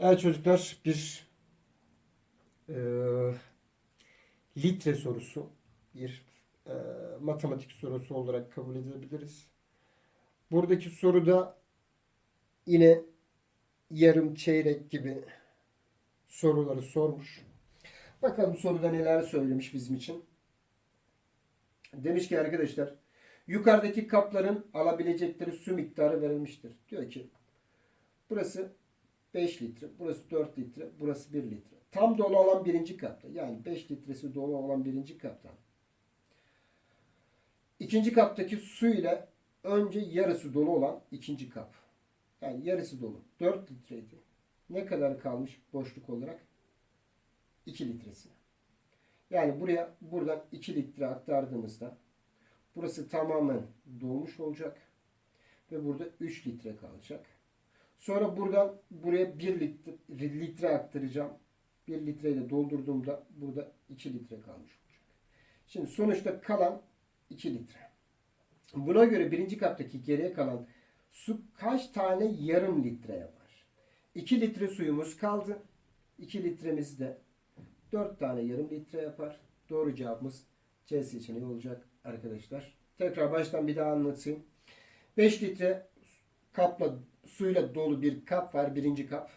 Evet çocuklar bir e, litre sorusu bir e, matematik sorusu olarak kabul edebiliriz. Buradaki soruda yine yarım çeyrek gibi soruları sormuş. Bakalım soruda neler söylemiş bizim için. Demiş ki arkadaşlar yukarıdaki kapların alabilecekleri su miktarı verilmiştir. Diyor ki burası 5 litre, burası 4 litre, burası 1 litre. Tam dolu olan birinci kapta. Yani 5 litresi dolu olan birinci kaptan. İkinci kaptaki su ile önce yarısı dolu olan ikinci kap. Yani yarısı dolu. 4 litreydi. Ne kadar kalmış boşluk olarak? 2 litresi. Yani buraya buradan 2 litre aktardığımızda burası tamamen dolmuş olacak. Ve burada 3 litre kalacak. Sonra buradan buraya 1 litre, litre aktaracağım. 1 litreyle doldurduğumda burada 2 litre kalmış olacak. Şimdi sonuçta kalan 2 litre. Buna göre birinci kaptaki geriye kalan su kaç tane yarım litre yapar? 2 litre suyumuz kaldı. 2 litremiz de 4 tane yarım litre yapar. Doğru cevabımız C seçeneği olacak arkadaşlar. Tekrar baştan bir daha anlatayım. 5 litre kapla suyla dolu bir kap var. Birinci kap.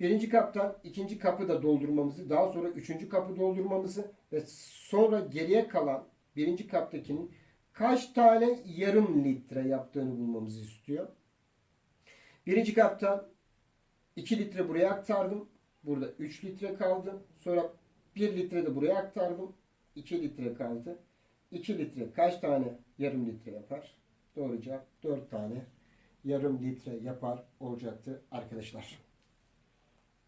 Birinci kaptan ikinci kapı da doldurmamızı, daha sonra üçüncü kapı doldurmamızı ve sonra geriye kalan birinci kaptakinin kaç tane yarım litre yaptığını bulmamızı istiyor. Birinci kapta 2 litre buraya aktardım. Burada 3 litre kaldı. Sonra 1 litre de buraya aktardım. 2 litre kaldı. 2 litre kaç tane yarım litre yapar? Doğru cevap 4 tane yarım litre yapar olacaktı arkadaşlar.